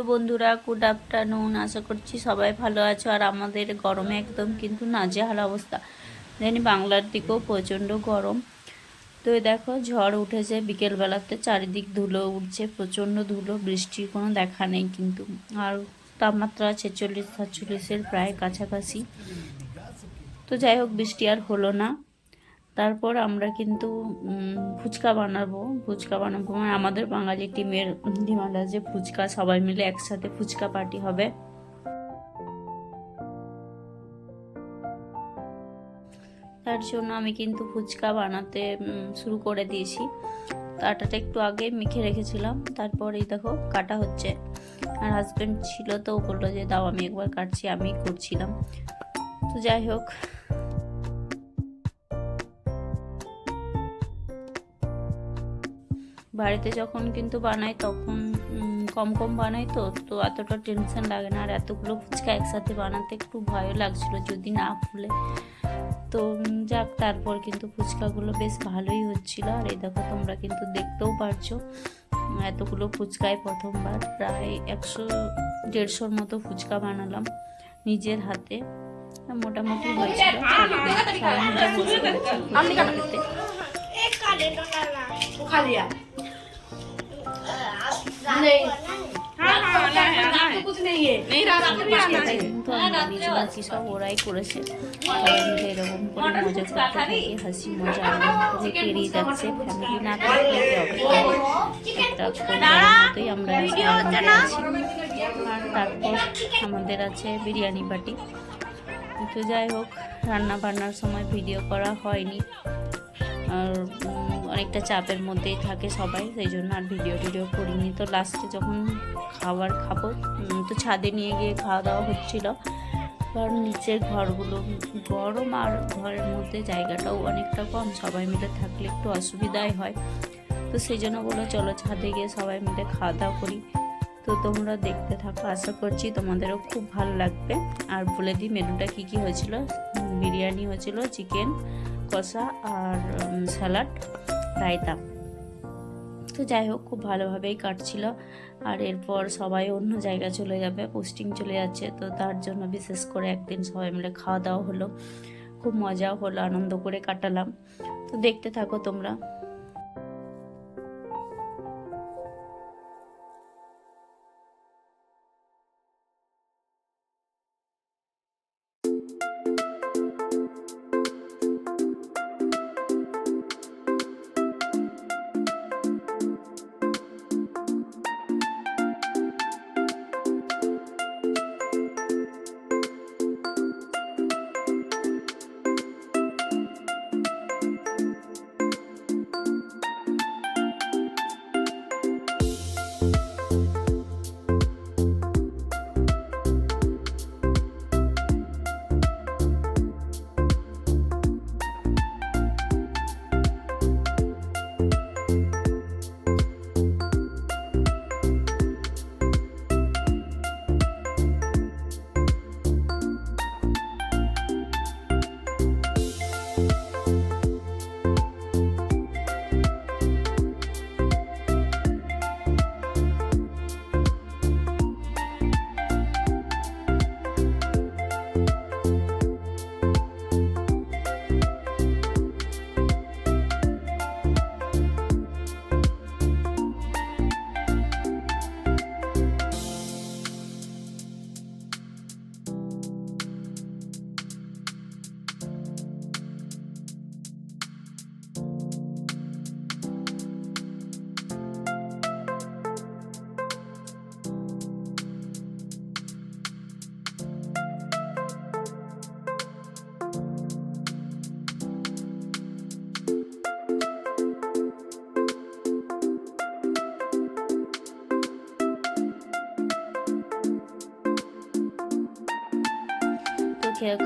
Hello বন্ধুরা good afternoon আশা করছি সবাই ভালো আছো। আর আমাদের গরমে একদম কিন্তু নাজেহাল অবস্থা। জানি বাংলার দিকেও প্রচণ্ড গরম। তো দেখো, ঝড় উঠেছে বিকেলবেলাতে চারিদিক ধুলো উঠছে, প্রচণ্ড ধুলো, বৃষ্টির কোনো দেখা নেই কিন্তু। আর তাপমাত্রা ছেচল্লিশ, সাতচল্লিশের প্রায় কাছাকাছি। তো যাই হোক, বৃষ্টি আর হলো না। তারপর আমরা কিন্তু ফুচকা বানাবো। ফুচকা বানাবো মানে আমাদের বাঙালি টিমের ডিমান্ড আছে ফুচকা, সবাই মিলে একসাথে ফুচকা পার্টি হবে। তার জন্য আমি কিন্তু ফুচকা বানাতে শুরু করে দিয়েছি। আটাটা একটু আগে মেখে রেখেছিলাম তারপর এই দেখো কাটা হচ্ছে। আর হাজব্যান্ড ছিল তো, বলল যে, দাও, আমি একবার কাটছি। আমি করছিলাম। তো যাই হোক বাড়িতে যখন কিন্তু বানাই তখন কম কম বানাই তো তো এতটা টেনশন লাগে না। আর এতগুলো ফুচকা একসাথে বানাতে একটু ভয়ও লাগছিল যদি না ফুলে। তো যাক তারপর কিন্তু ফুচকাগুলো বেশ ভালোই হচ্ছিল। আর এই দেখো তোমরা কিন্তু দেখতেও পারছ এতগুলো ফুচকায় প্রথমবার প্রায় একশো দেড়শোর মতো ফুচকা বানালাম নিজের হাতে। মোটামুটি হয়েছিল। তারপরে সবাই মিলে বসে পড়েছি ফুচকা খেতে। खा लिया नहीं हाँ हाँ आना है आना है कुछ नहीं है नहीं रात को भी आना সেটাই है কিন্তু আমরা নিচে আছি সব ওরাই করেছে সবাই মিলে এরকম করে মজা করতে থাকি হাসি মজা আনন্দ করে পেরিয়ে যাচ্ছে ফ্যামিলি না থাকলে কি হবে একটা পরিবারের মতোই আমরা আজকে আনন্দে আছি আর তারপর আমাদের আছে বিরিয়ানি পার্টি তো যাই হোক রান্না বান্নার সময় ভিডিও করা হয়নি আর উম, অনেকটা চাপের মধ্যেই থাকে সবাই, সেই জন্য আর ভিডিও টিডিও করিনি। তো লাস্টে যখন খাবার খাব তো ছাদে নিয়ে গিয়ে খাওয়া দাওয়া হচ্ছিল। কারণ নিচের ঘরগুলো গরম আর ঘরের মধ্যে জায়গাটাও অনেকটা কম, সবাই মিলে থাকলে একটু অসুবিধাই হয়। তো সেই জন্য বলো চলো ছাদে গিয়ে সবাই মিলে খাওয়া দাওয়া করি। তো তোমরা দেখতে থাকো, আশা করছি তোমাদেরও খুব ভালো লাগবে। আর বলে দিই, মেনুটা কী কী হয়েছিল? বিরিয়ানি হয়েছিল, চিকেন, কষা আর স্যালাড। রায়তা তো। যাই হোক, খুব ভালোভাবেই কাটছিল। আর এরপর সবাই অন্য জায়গায় চলে যাবে পোস্টিং চলে যাচ্ছে। তো তার জন্য বিশেষ করে একদিন সবাই মিলে খাওয়া দাওয়া হলো। খুব মজাও হলো, আনন্দ করে কাটালাম। তো দেখতে থাকো তোমরা।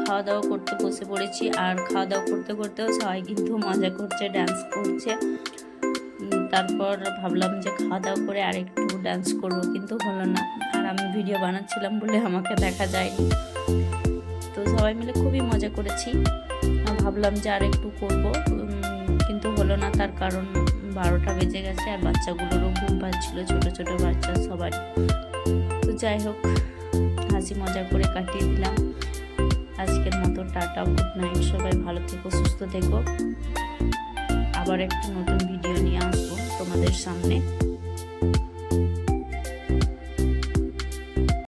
খাওয়া দাওয়া করতে বসে পড়েছি। আর খাওয়া দাওয়া করতে করতেও সবাই কিন্তু মজা করছে ডান্স করছে। তারপর ভাবলাম যে খাওয়া দাওয়া করে আর একটু ডান্স করব, কিন্তু হলো না। আর আমি ভিডিও বানাচ্ছিলাম বলে আমাকে দেখা যায়নি। তো সবাই মিলে খুবই মজা করেছি। ভাবলাম যে আর একটু করব কিন্তু হলো না, তার কারণ বারোটা বেজে গেছে আর বাচ্চাগুলোরও ঘুম পাচ্ছিলো, ছোটো ছোটো বাচ্চা সবার। তো যাই হোক, হাসি মজা করে কাটিয়ে দিলাম। আজকের মতো টাটা গুড নাইট সবাই ভালো থেকো, সুস্থ থেকো। আবার একটা নতুন ভিডিও নিয়ে আসব তোমাদের সামনে।